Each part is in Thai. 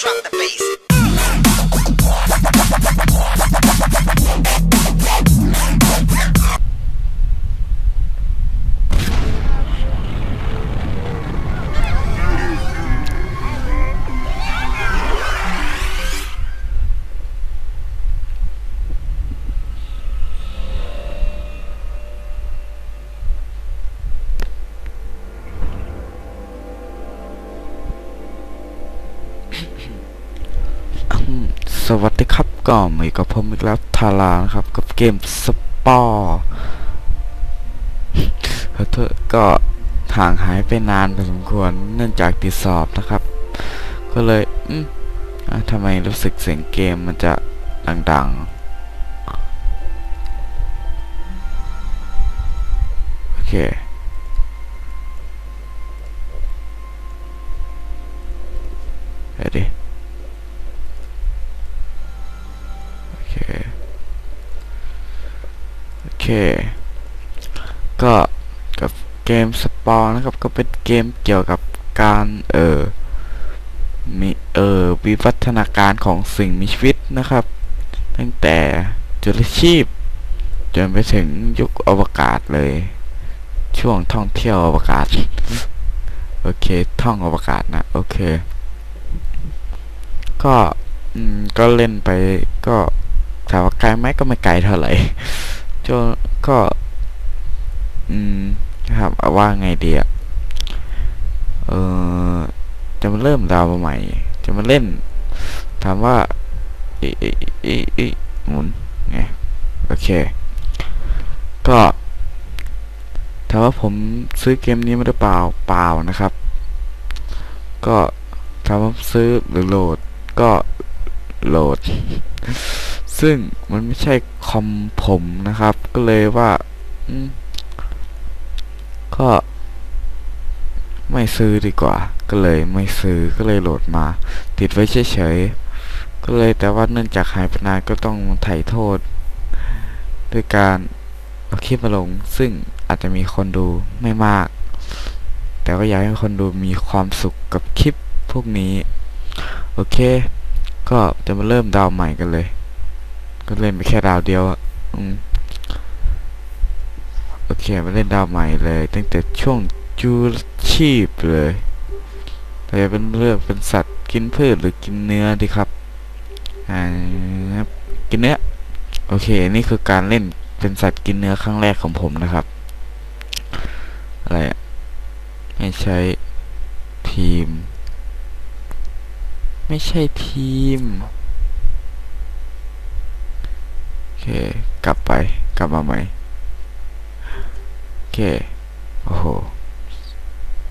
drop the bass. ก็มาอยู่กับผมอีกแล้วทารานะครับ กับเกมสปอร์ขอโทษก็ห่างหายไปนานพอสมควรเนื่องจากติดสอบนะครับ ก็เลยอืมทำไมรู้สึกเสียงเกมมันจะดังๆ โอเคเดี๋ยว ก็กับเกมสปอร์นะครับก็เป็นเกมเกี่ยวกับการเอ่อมีเอ่อวิวัฒนาการของสิ่งมีชีวิตนะครับ ตั้งแต่จุลชีพ จนไปถึงยุคอวกาศเลย ช่วงท่องเที่ยวอวกาศ โอเค ท่องอวกาศนะ โอเค ก็อืมก็เล่นไปก็ถามว่าไกลไหมก็ไม่ไกลเท่าไหร่ จนก็ อืมครับว่าไงดีอะเออจะมาเริ่มดาวใหม่ จะมาเล่น ถามว่าอีอีอีอีหมุนไงโอเค ก็ถามว่าผมซื้อเกมนี้มาหรือเปล่าเปล่านะครับ ก็ถามว่าซื้อหรือโหลดก็โหลด ซึ่งมันไม่ใช่คอมผมนะครับ ก็เลยว่าก็ไม่ซื้อดีกว่า ก็เลยไม่ซื้อก็เลยโหลดมา ติดไว้เฉยๆ ก็เลยแต่ว่าเนื่องจากหายไปนานก็ต้องไถ่โทษด้วยการเอาคลิปมาลง ซึ่งอาจจะมีคนดูไม่มาก แต่ก็อยากให้คนดูมีความสุขกับคลิปพวกนี้ โอเค ก็จะมาเริ่มดาวใหม่กันเลย ก็เล่นไปแค่ดาวเดียวอะอืมโอเคมาเล่นดาวใหม่เลย ตั้งแต่ช่วงจูชีพเลยแต่จะเป็นเลือกเป็นสัตว์กินพืชหรือกินเนื้อดีครับอ่าครับกินเนื้อโอเค นี่คือการเล่นเป็นสัตว์กินเนื้อครั้งแรกของผมนะครับ อะไรอะไม่ใช้ทีม ไม่ใช่ทีม โอ เค กลับไปกลับมาใหม่โอเค โอ้โห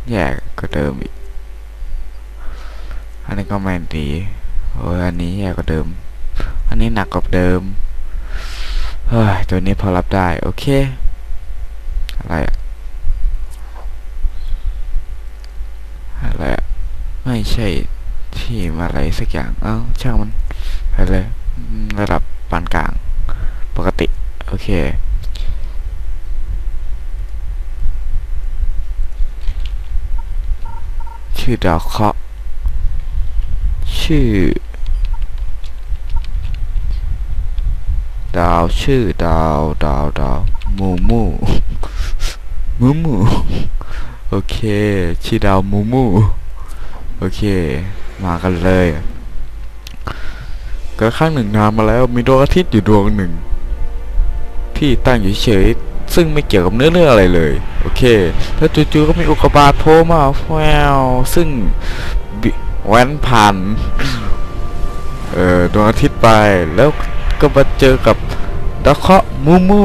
แย่ก็เดิมอีก อันนี้ก็ไม่ดีโอ้ยอันนี้แย่กว่าเดิม อันนี้หนักกว่าเดิม เฮ้ย ตัวนี้พอรับได้ โอเค อะไรอะอะไรอะไม่ใช่ทีมอะไรสักอย่าง เอ้า ช่างมัน ไปเลย ระดับปานกลาง ปกติ โอเค ชื่อดาวเคราะห์ชื่อ ดาวชื่อดาวดาวดาวมูมูมูมูโอเค ชื่อดาวมูมูโอเค มากันเลย ก็ครั้งหนึ่งนานมาแล้วมีดวงอาทิตย์อยู่ดวงหนึ่ง ที่ตั้งอยู่เฉยๆซึ่งไม่เกี่ยวกับเนื้อเรื่องอะไรเลย โอเค แล้วจู่ๆก็มีอุกกาบาตโผล่มาแววซึ่งแว้นผ่านเอ่อดวงอาทิตย์ไป แล้วก็มาเจอกับดาวเคาะมูมู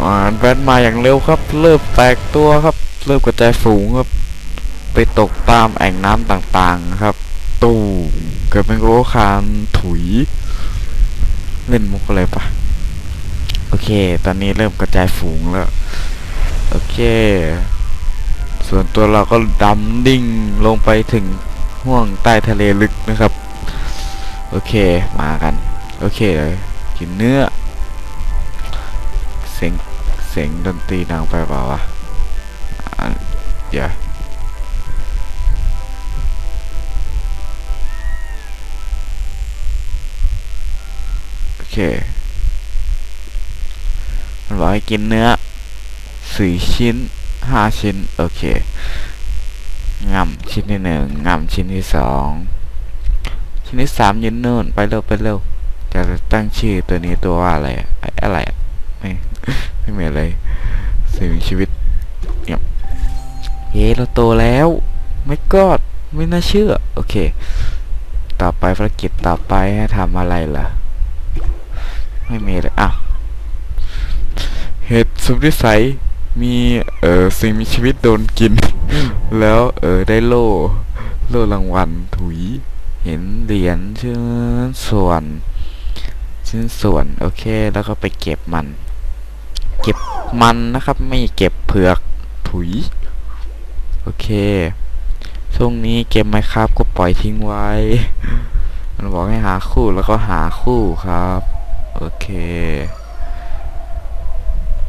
อ่าแว้นมาอย่างเร็วครับ เริ่มแตกตัวครับ เริ่มกระจายฝูงครับ ไปตกตามแอ่งน้ำต่างๆครับ ตูเกิดเป็นโรคานถุย เล่นมุกอะไรปะ โอเค ตอนนี้เริ่มกระจายฝูงแล้ว โอเค ส่วนตัวเราก็ดำดิ่งลงไปถึงห่วงใต้ทะเลลึกนะครับ โอเค มากัน โอเคกินเนื้อ เสียง เสียงดนตรีดังไปเปล่าวะเดี๋ยวโอเค มันบอกให้กินเนื้อสี่ชิ้นห้าชิ้น โอเคงำชิ้นที่หนึ่งงำชิ้นที่สองชิ้นที่สามยืนนู่นไปเร็วไปเร็วจะตั้งชื่อตัวนี้ตัวว่าอะไรอะไอ้อะไรอะไม่ไม่มีอะไรสิ่งชีวิตเงียเย้เราโตแล้วไม่กอดไม่น่าเชื่อ โอเค ต่อไปภารกิจต่อไปให้ทำอะไรล่ะ ไม่มีเลยอะ เหตุสุดวิสัยมีเอ่อสิ่งมีชีวิตโดนกิน แล้วเออได้โล่โล่รางวัลถุย เห็นเหรียญชิ้นส่วนชิ้นส่วนโอเคแล้วก็ไปเก็บมัน เก็บมันนะครับไม่เก็บเผือกถุย โอเคช่วงนี้เกมไหมครับก็ปล่อยทิ้งไว้ มันบอกให้หาคู่แล้วก็หาคู่ครับ โอเค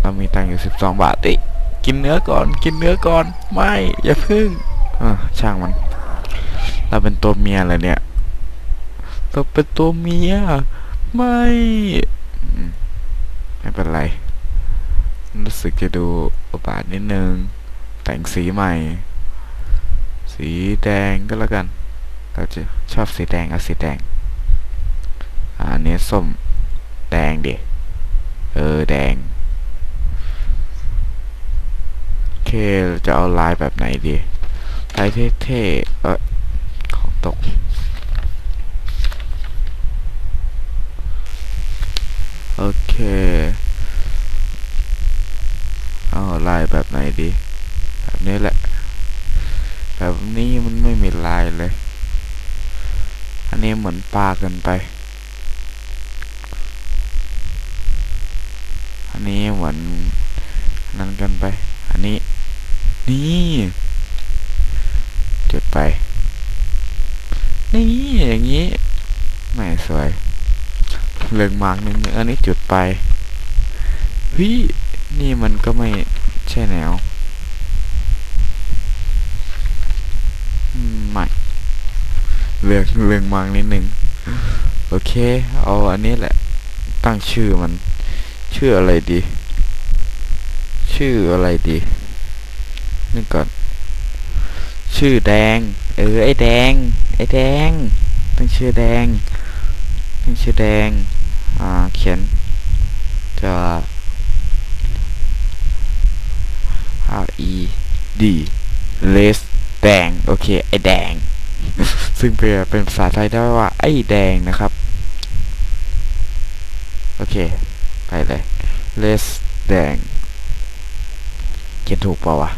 เรามีตังค์อยู่สิบสองบาทเอ้ยกินเนื้อก่อน กินเนื้อก่อน ไม่ อย่าพึ่งอะช่างมัน เราเป็นตัวเมียเลยเนี่ยเราเป็นตัวเมีย ไม่ ไม่เป็นไร รู้สึกจะดูอบาทนิดนึง แต่งสีใหม่ สีแดงก็แล้วกัน เราจะชอบสีแดงเอาสีแดง อันนี้ส้ม แดงดิ เออ แดง โอเค จะเอาลายแบบไหนดีลายเท่ๆ เออของตก โอเค เอาลายแบบไหนดี แบบนี้แหละ แบบนี้มันไม่มีลายเลย อันนี้เหมือนปลาเกินไป อันนี้เหมือนนั่นเกันไป อันนี้ นี่จุดไป นี่อย่างนี้ไม่สวยเลืองมากนึงอันนี้จุดไปเฮ้ยนี่มันก็ไม่ใช่แนวอืมไม่เลือกเลืองมากนิดนึง โอเค เอาอันนี้แหละ ตั้งชื่อมัน ชื่ออะไรดี ชื่ออะไรดี นึกก่อน ชื่อแดง เออ ไอแดง ไอแดงตั้งชื่อแดงตั้งชื่อแดง อ่า เขียน จะ R E D less แดง โอเค ไอแดง ซึ่งเป็นเป็นภาษาไทยได้ว่า ไอแดงนะครับ โอเค ไปเลย less แดงเขียนถูกเปล่าวะ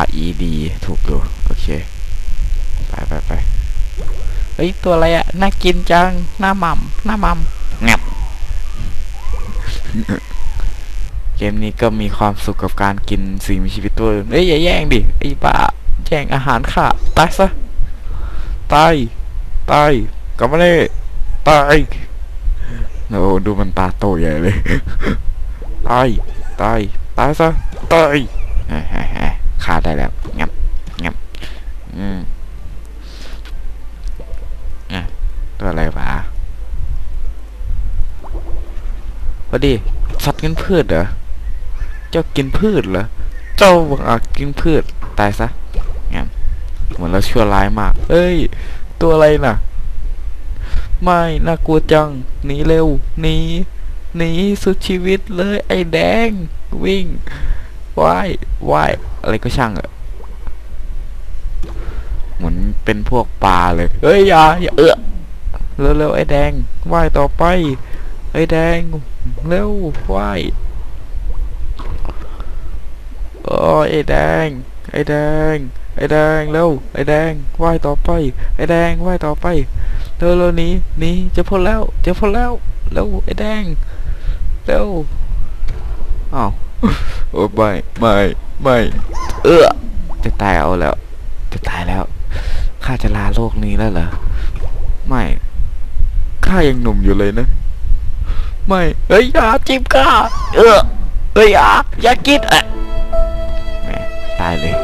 R E D ถูกอยู่โอเค ไปไปไปเฮ้ย ตัวอะไรอะน่ากินจัง หน้าหม่ำหน้าหม่ำงับเกมนี้ก็มีความสุขกับการกินสิ่งมีชีวิตตัวอื่นเอ้ยอย่าแย่งดิไอ้บ้าแย่งอาหารค่ะตายซะตายตายกลับมาเลยตายโอ้ดูมันตาโตใหญ่เลยตายตายตายซะตาย ฆ่าได้แล้วงับงับอืมอะตัวอะไรวะพอดีสัตว์กินพืชเหรอ เจ้ากินพืชเหรอ เจ้าบังอาจกินพืชตายซะงับเหมือนเราชั่วร้ายมาก เอ้ย ตัวอะไรน่ะ ไม่น่ากลัวจัง หนีเร็ว หนี หนีสุดชีวิตเลย ไอ้แดง วิ่งว่ายว่าย อะไรก็ช่างอะเหมือนเป็นพวกปลาเลยเอ้ยอย่าอย่าเออเร็วๆไอ้แดงว่ายต่อไปไอ้แดงเร็วว่ายโอ้ยไอ้แดงไอ้แดงไอ้แดงเร็วไอ้แดงว่ายต่อไปไอ้แดงว่ายต่อไปเร็วเร็วนี้นี้จะพ้นแล้วจะพ้นแล้วเร็วไอ้แดงเร็วอ้าว โอ้ไม่ไม่ไม่เออจะตายเอาแล้ว จะตายแล้วข้าจะลาโลกนี้แล้วเหรอไม่ข้ายังหนุ่มอยู่เลยนะ ไม่เฮ้ยอย่าจิ้มข้าเออเฮ้ยอย่าอย่ากินอะแหมตายเลย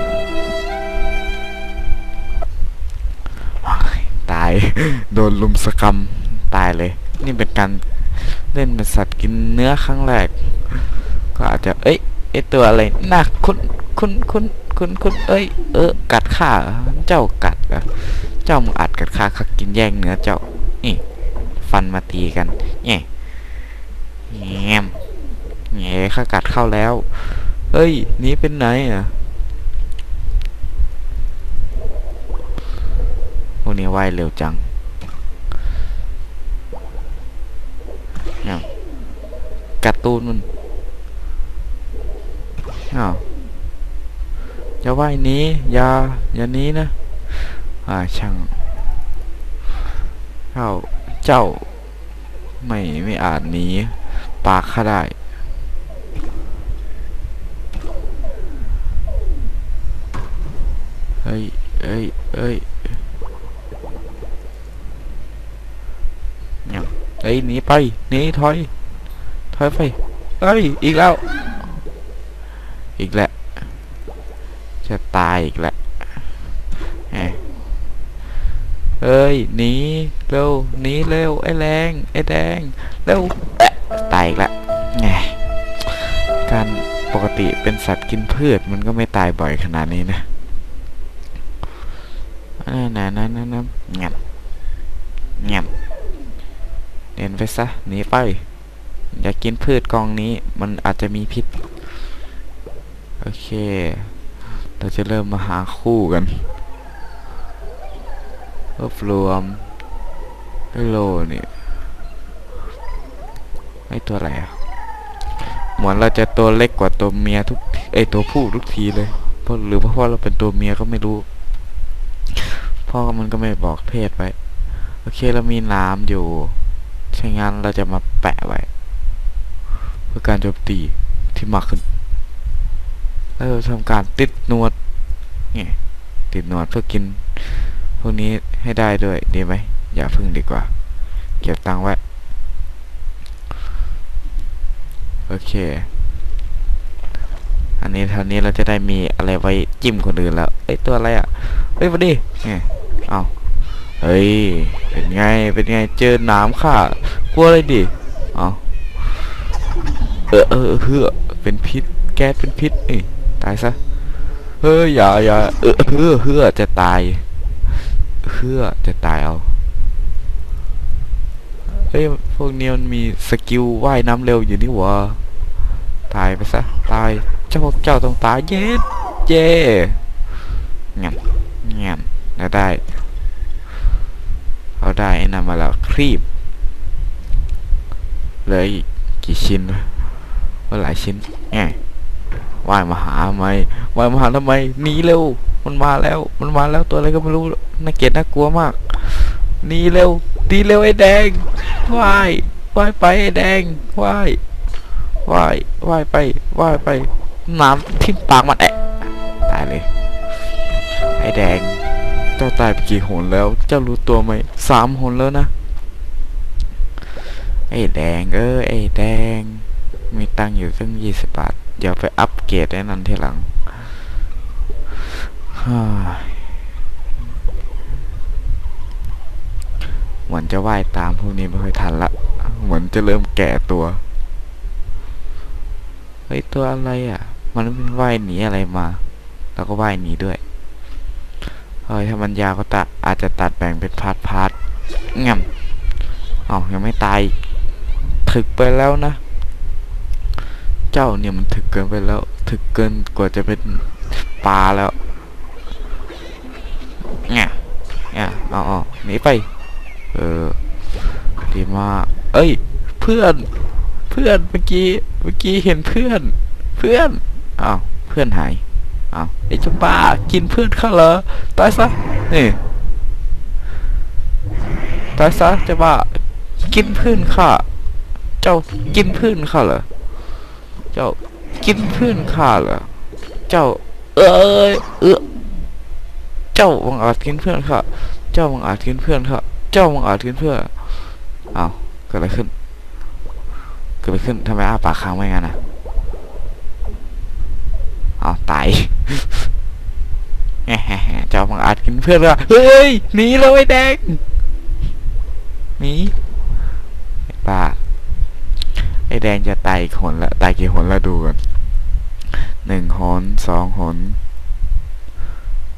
ว้ายตายโดนลุมสกรรมตายเลย นี่เป็นการเล่นเป็นสัตว์กินเนื้อครั้งแรก ก็อาจจะเอ้ยไอตัวอะไรน่าคุณคุณคุณคุณคุณเอ้ย เออ กัดข้าเจ้ากัดเหรอเจ้ามึงอัดกัดข้าข้ากินแย่งเนื้อเจ้านี่ฟันมาตีกันแง่แง่มแง่ข้ากัดเข้าแล้ว เอ้ยนี่เป็นไหนอะพวกนี้ว่ายเร็วจังเนี่ยการ์ตูนมัน อ้าวอย่าว่ายนี้อย่าอย่านี้นะ อ่าช่างเจ้าเจ้า ไม่ไม่อาจหนีปากข้าได้เฮ้ยเอ้ยเอ้ยเนี่ยเอ้ยหนีไปหนีถอยถอยไปเอ้ยอีกแล้ว อีกแล้วจะตายอีกแล้วเอ้ยหนีเร็วหนีเร็วไอ้แรงไอ้แดงเร็วตายอีกแล้วแหมการปกติเป็นสัตว์กินพืชมันก็ไม่ตายบ่อยขนาดนี้นะนั่นนั่นนั่นนั่นนั่นเงียบงียบเดินไปซะหนีไป อย่ากินพืชกองนี้ มันอาจจะมีพิษ โอเค เราจะเริ่มมาหาคู่กันรวบรวมไอโลนี่ไอตัวอะไรอะ เหมือนเราจะตัวเล็กกว่าตัวเมียทุกไอตัวผู้ทุกทีเลยเพราะหรือเพราะว่าเราเป็นตัวเมียก็ไม่รู้ พ่อมันก็ไม่บอกเพศไว้ โอเคเรามีน้ำอยู่ใช่งั้นเราจะมาแปะไว้ เพื่อการโจมตีที่มากขึ้น แล้วเราทำการติดนวดเนี่ติดนวดเพื่อกิน พวกนี้ให้ได้ด้วยดีไหมอย่าพึ่งดีกว่า เก็บตังค์ไว้ โอเค อันนี้เท่านี้เราจะได้มีอะไรไว้จิ้มคนอื่นแล้วเอ้ยตัวอะไรอะเฮ้ยมาดิไงเอาเฮ้ย เป็นไง เป็นไง เจอหนามข้ากลัวเลยดิ เอาเออเออเฮือเป็นพิษ แก๊สเป็นพิษนี่ ตายซะ เฮ้ยอย่าอย่าเออเฮือเฮือจะตายเฮือจะตายเอา เฮ้ยพวกนี้มันมีสกิลว่ายน้ำเร็วอยู่นี่หวะตายไปซะ ตาย เจ้าเจ้าต้องตายเย็ดเย่งับงับแล้ได้เขาได้นั่นมาแล้วครีบเหลยกี่ชิ้นวะว่าหลายชิ้นแง่ ว่ายมาหาทำไมว่ายมาหาทำไมหนีเร็ว มันมาแล้ว มันมาแล้วตัวอะไรก็ไม่รู้น่าเกลียดน่ากลัวมากหนีเร็วหนีเร็วไอ้แดงว่ายว่ายไปไอ้แดงว่ายว่ายว่ายไปว่ายไปน้ำทิ่มปากมันแอะตายเลยไอ้แดง เจ้าตายไปกี่หนแล้ว เจ้ารู้ตัวไหมสามหนแล้วนะ ไอ้แดงเออไอ้แดง มีตังอยู่ตั้งยี่สิบบาท เดี๋ยวไปอัปเกรดไอ้นั้นทีหลังเหมือนจะว่ายตามพวกนี้ไม่ค่อยทันละ เหมือนจะเริ่มแก่ตัว เฮ้ย ตัวอะไรอะ มันเป็นว่ายหนีอะไรมา แล้วก็ว่ายหนีด้วย เฮ้ย ถ้ามันยาวก็ตัดอาจจะตัดแบ่งเป็นพาร์ทพาร์ทง่ำอ๋อยังไม่ตาย ถึกไปแล้วนะ เจ้าเนี่ยมันถึกเกินไปแล้ว ถึกเกินกว่าจะเป็นปลาแล้วเนี่ยเนี่ยเอาเอาหนีไป เออ ดีมาก เอ้ย เพื่อน เพื่อน เมื่อกี้ เมื่อกี้เห็นเพื่อน เพื่อน อ้าว เพื่อนหายเอาวไอ้เจ้าบ้า กินเพื่อนข้าเหรอ ตายซะ นี่ ตายซะเจ้าบ้า กินเพื่อนข้า เจ้ากินเพื่อนข้าเหรอ เจ้ากินเพื่อนข้าเหรอเจ้า เอ้ยเออเจ้าบังอาจกินเพื่อนข้าเจ้าบังอาจกินเพื่อนข้าเจ้าบังอาจกินเพื่อนอ้าวเกิดอะไรขึ้นเกิดอะไรขึ้นทำไมอ้าปากค้างไม่งั้นอะเอาตายเจ้าบังอาจกินเพื่อนละเฮ้ยหนีเลยแดงหนี อ้แดงจะตายอีกหนละตายกี่หนละดูกันหนึ่งหนสองหน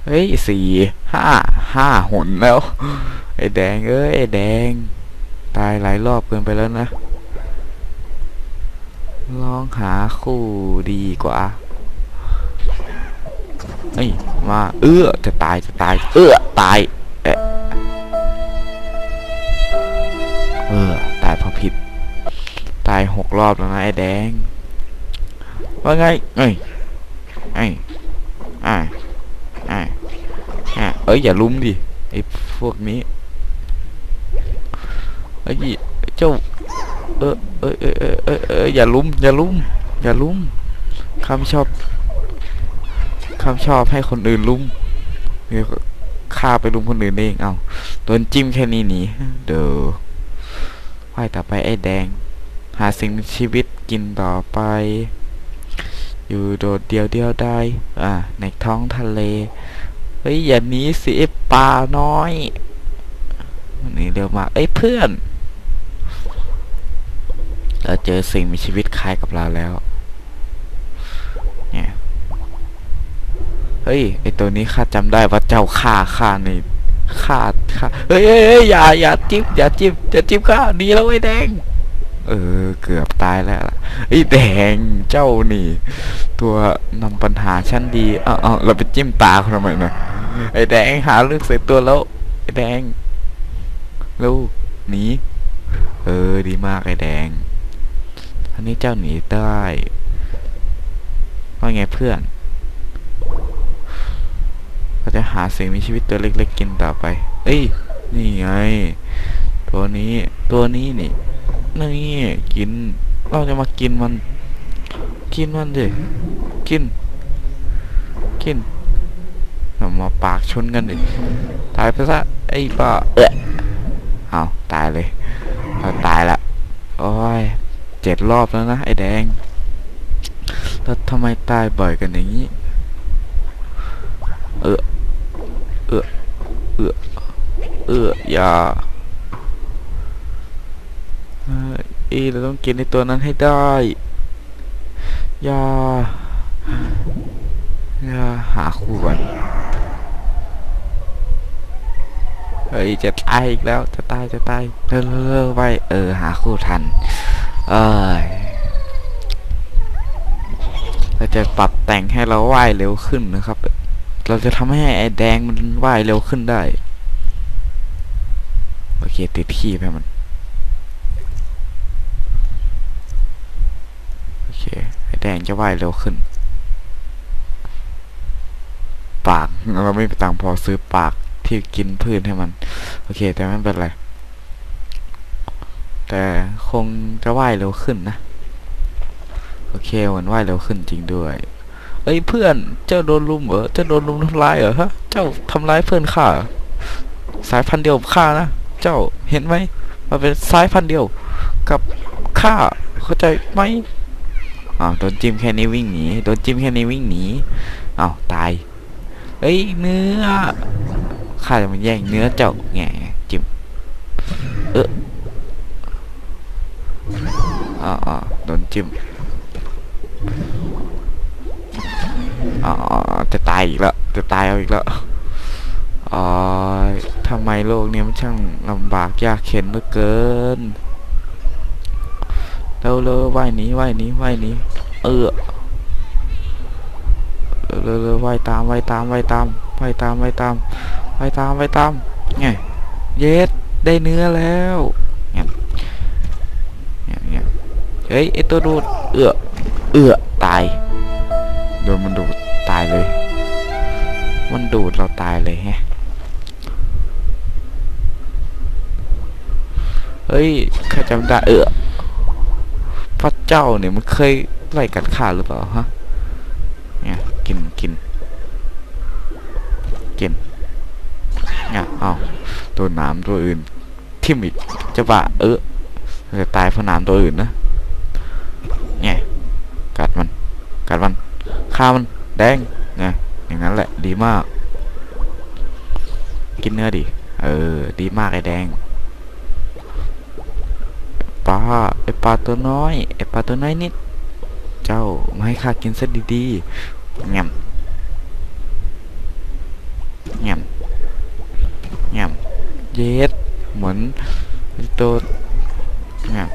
เฮ้ยสี่ห้าห้าหนแล้ว ไอ้แดงเอ้ยไอ้แดง ตายหลายรอบเกินไปแล้วนะ ลองหาคู่ดีกว่าเฮ้ยมาเอื้อจะตายจะตาย เอื้อตายเอะเออตายเพราะผิดายหกรอบแล้วนะไอ้แดง ว่าไงเอ้ยไอ้ไอ้ไอ้ไอ้เอ้ยอย่าลุมดิไอ้พวกนี้ไอ้ยเจ้าเออเออเออเออเอออย่าลุมอย่าลุมอย่าลุมคำชอบคำชอบให้คนอื่นลุมเดี๋ยวฆ่าไปลุมคนอื่นเองเอาโดนจิ้มแค่นี้หนีเด้อว่ายต่อไปไอ้แดง หาสิ่งมีชีวิตกินต่อไป อยู่โดดเดียวเดียวได้อ่าในท้องทะเล เฮ้ย อย่าหนีสิปลาน้อย นี่เร็วมากเอ้ยเพื่อน เราเจอสิ่งมีชีวิตคล้ายกับเราแล้ว เนี่ย เฮ้ย ไอตัวนี้ข้าจำได้ว่าเจ้าฆ่าข้านฆ่าฆ่าเฮ้ยเฮ้ยเฮ้ยอย่า อย่าจิ้มอย่าจิ้มอย่าจิ้มข้าหนีแล้วไอ้แดง เออ เกือบตายแล้วไอ้แดงเจ้านี่ ตัวนำปัญหาชั้นดีเอ้าเอาเราไปจิ้มตาเขาทำไมนะไอ้แดงหาเรื่องใส่ตัวแล้ว ไอ้แดงลูกหนีเออ ดีมากไอ้แดงอันนี้เจ้าหนีได้ว่าไงเพื่อนเราจะหาสิ่งมีชีวิตตัวเล็ก ๆ กินต่อไป เอ้ย นี่ไง ตัวนี้ ตัวนี้นี่ นี่กิน เราจะมากินมัน กินมันดิกิน กินเรามาปากชนกันดิตายไปซะไอ้ป้าเอะเอาตายเลยเราตายละโอ้ยเจ็ดรอบแล้วนะไอ้แดงแล้วทำไมตายบ่อยกันอย่างนี้เออเออเออเอออย่า เอ้ยอีเราต้องกินในตัวนั้นให้ได้ย่าย่าหาคู่ก่อนเฮ้ยจะตายอีกแล้วจะตายจะตายเร็วๆเร็วๆไปเออหาคู่ทัน เอ้ยเราจะปรับแต่งให้เราว่ายเร็วขึ้นนะครับ เราจะทำให้ไอ้แดงมันว่ายเร็วขึ้นได้ โอเคติดขี้ไปมัน โอเค ไอ้ แดงจะว่ายเร็วขึ้น ปากเราไม่มีตังพอซื้อปากที่กินพืชให้มัน โอเค แต่ไม่เป็นไร แต่คงจะว่ายเร็วขึ้นนะ โอเคมันว่ายเร็วขึ้นจริงด้วยเอ้ยเพื่อนเจ้าโดนลุมเหรอเจ้าโดนลุมทำร้ายเหรอฮะเจ้าทำร้ายเพื่อนข้าสายพันธุ์เดียวกับข้านะเจ้าเห็นไหมมันเป็นสายพันธุ์เดียวกับข้าเข้าใจไหม อ้าวโดนจิ้มแค่นี้วิ่งหนีโดนจิ้มแค่นี้วิ่งหนีอ้าวตายเอ้ยเนื้อข้าจะมาแย่งเนื้อเจ้าแง่จิ้มเอออ๋ออ๋อโดนจิ้มอ๋อจะตายอีกแล้วจะตายเอาอีกแล้วอ๋อทำไมโลกนี้มันช่างลำบากยากเข็นเหลือเกิน เร็วเร็วว่ายหนีว่ายหนีว่ายหนีเออเร็วเร็วว่ายตามว่ายตามว่ายตามว่ายตามว่ายตามว่ายตามว่ายตามไงเย็ดได้เนื้อแล้วเนี่ยเนี่ยเฮ้ยไอตัวดูดเอือเอือตายโดนมันดูดตายเลย มันดูดเราตายเลยฮะเฮ้ยข้าจำได้เออ เจ้าเนี่ยมันเคยไล่กัดข้าหรือเปล่าฮะเนี่ยกินกินกินเนี่ยเอาตัวหนามตัวอื่นทิ่มอีกจะบ้าเออจะตายเพราะหนามตัวอื่นนะเนี่ยกัดมันกัดมันฆ่ามันแดงเนี่ยอย่างนั้นแหละดีมาก กินเนื้อดิเออ ดีมากไอ้แดงาไอปลาตัวน้อยไอปลาตัวน้อยนิด เจ้ามาให้ข้ากินซะดีๆแง่มแง่มแง่มเย็ดเหมือนตัวแง่ม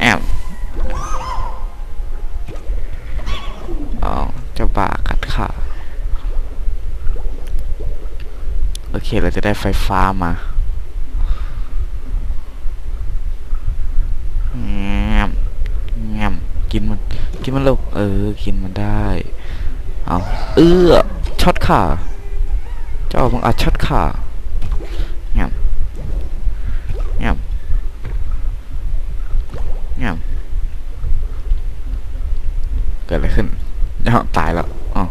แอมอ๋อจ้าบ้ากัดขาโอเค เราจะได้ไฟฟ้ามา แงมแงมกินมัน กิ นมันลูกเออ กินมันได้ เอาเอื้อช็อตขาเจ้าบังอาจช็อตขาแงมแงมแงมเกิดอะไรขึ้นอ้าตายแล้วอ๋อ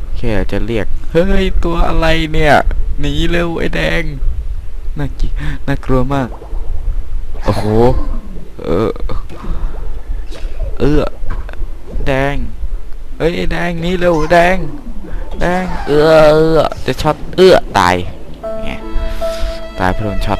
โอเคเราจะเรียก เฮ้ย ตัวอะไรเนี่ย หนีเร็วไอ้แดง น่ากิน่ากลัวมาก โอ้โห เออ เออแดงเอ้ยแดงนี่เร็วแดงแดงเออเออจะช็อตเออตายไงตายเพราะโดนช็อต